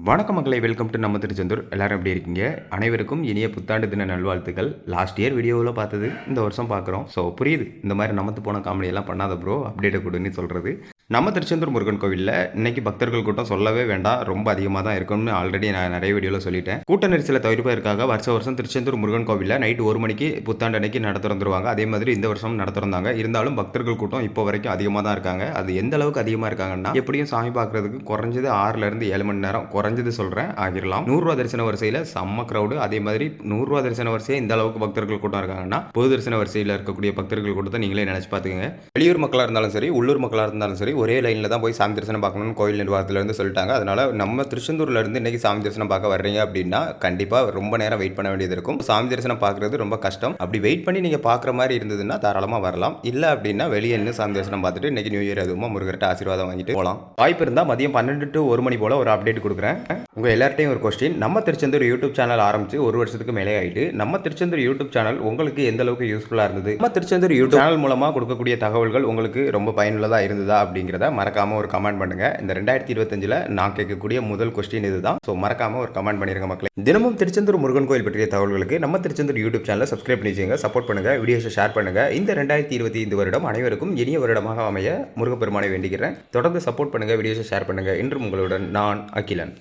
வணக்கம் மக்களை welcome to நம்ம திருச்செந்தூர். எல்லோரும் எப்படி இருக்கீங்க? அனைவருக்கும் இனிய புத்தாண்டு தின நல்வாழ்த்துக்கள். லாஸ்ட் இயர் வீடியோவில் பார்த்தது இந்த வருஷம் பார்க்குறோம். ஸோ புரியுது. இந்த மாதிரி நமத்து போன காமெடியெல்லாம் பண்ணாத ப்ரோ அப்டேட்டை கொடுன்னு சொல்கிறது நம்ம திருச்செந்தூர் முருகன் கோவிலில் இன்னைக்கு பக்தர்கள் கூட்டம் சொல்லவே வேண்டாம். ரொம்ப அதிகமாக தான் இருக்கும்னு ஆல்ரெடி நான் நிறைய வீடியோவில் சொல்லிட்டேன். கூட்ட நெரிசலை தவிர்ப்பதற்காக வருஷ வருஷம் திருச்செந்தூர் முருகன் கோவிலில் நைட்டு ஒரு மணிக்கு புத்தாண்டு அன்னைக்கு அதே மாதிரி இந்த வருஷம் நட இருந்தாலும் பக்தர்கள் கூட்டம் இப்போ வரைக்கும் அதிகமாக தான் இருக்காங்க. அது எந்த அளவுக்கு அதிகமாக இருக்காங்கன்னா எப்படியும் சாமி பார்க்கறதுக்கு குறைஞ்சது ஆறுலேருந்து ஏழு மணி நேரம் குறைஞ்சது சொல்கிறேன் ஆகிரலாம். நூறுரூவா தரிசன வரிசையில் செம்ம க்ரௌடு அதே மாதிரி நூறுரூவா தரிசன வரிசையை இந்த அளவுக்கு பக்தர்கள் கூட்டம் இருக்காங்கன்னா பொது தரிசன வரிசையில் இருக்கக்கூடிய பக்தர்கள் கூட்டத்தை நீங்களே நினச்சி பார்த்துக்கங்க. வெளியூர் மக்களாக இருந்தாலும் சரி உள்ளூர் மக்களாக இருந்தாலும் சரி ஒரே லைனில் தான் போய் சாமி தரிசனம் பார்க்கணும்னு கோயில் நிர்வாகத்திலேருந்து சொல்லிட்டாங்க. அதனால் நம்ம திருச்செந்தூர்லேருந்து இன்னைக்கு சாமி தரிசனம் பார்க்க வர்றீங்க அப்படின்னா கண்டிப்பாக ரொம்ப நேரம் வெயிட் பண்ண வேண்டியது இருக்கும். சாமி தரிசனம் பார்க்குறது ரொம்ப கஷ்டம். அப்படி வெயிட் பண்ணி நீங்கள் பார்க்குற மாதிரி இருந்ததுன்னா தாராளமாக வரலாம். இல்லை அப்படின்னா வெளியே நின்று சாமி தரிசனம் பார்த்துட்டு இன்னைக்கு நியூ இயர் அதுவும் முருகர்கிட்ட ஆசீர்வாதம் வாங்கிட்டு போகலாம் வாய்ப்பு இருந்தால் மதியம் பன்னெண்டு டு ஒரு மணி போல் ஒரு அப்டேட் கொடுக்குறேன். உங்கள் எல்லார்ட்டையும் ஒரு கொஸ்டின் நம்ம திருச்செந்தூர் யூடியூப் சேனல் ஆரம்பித்து ஒரு வருஷத்துக்கு மேலே ஆகிட்டு நம்ம திருச்செந்தூர் யூடியூப் சேனல் உங்களுக்கு எந்த அளவுக்கு யூஸ்ஃபுல்லாக இருந்தது? நம்ம திருச்செந்தூர் யூடியூப் சேனல் மூலமாக கொடுக்கக்கூடிய தகவல்கள் உங்களுக்கு ரொம்ப பயனுள்ளதாக இருந்ததா அப்படிங்கிறத மறக்காம ஒரு கமெண்ட் பண்ணுங்க. இந்த ரெண்டாயிரத்தி இருபத்தஞ்சில் நான் கேட்கக்கூடிய முதல் கொஸ்டின் இதுதான். ஸோ மறக்காம ஒரு கமெண்ட் பண்ணிருங்க மக்களே. தினமும் திருச்செந்தூர் முருகன் கோயில் பற்றிய தகவல்களுக்கு நம்ம திருச்செந்தூர் யூடியூப் சேனலை சப்ஸ்கிரைப் பண்ணி வச்சுங்க சப்போர்ட் பண்ணுங்க. வீடியோஸை ஷேர் பண்ணுங்க. இந்த ரெண்டாயிரத்தி இருபத்தி ஐந்து வருடம் அனைவருக்கும் இனிய வருடமாக அமைய முருகப்பெருமானை வேண்டிக்கிறேன். தொடர்ந்து சப்போர்ட் பண்ணுங்க. வீடியோஸை ஷேர் பண்ணுங்க. இன்றும் உங்களுடன் நான் அகிலன்.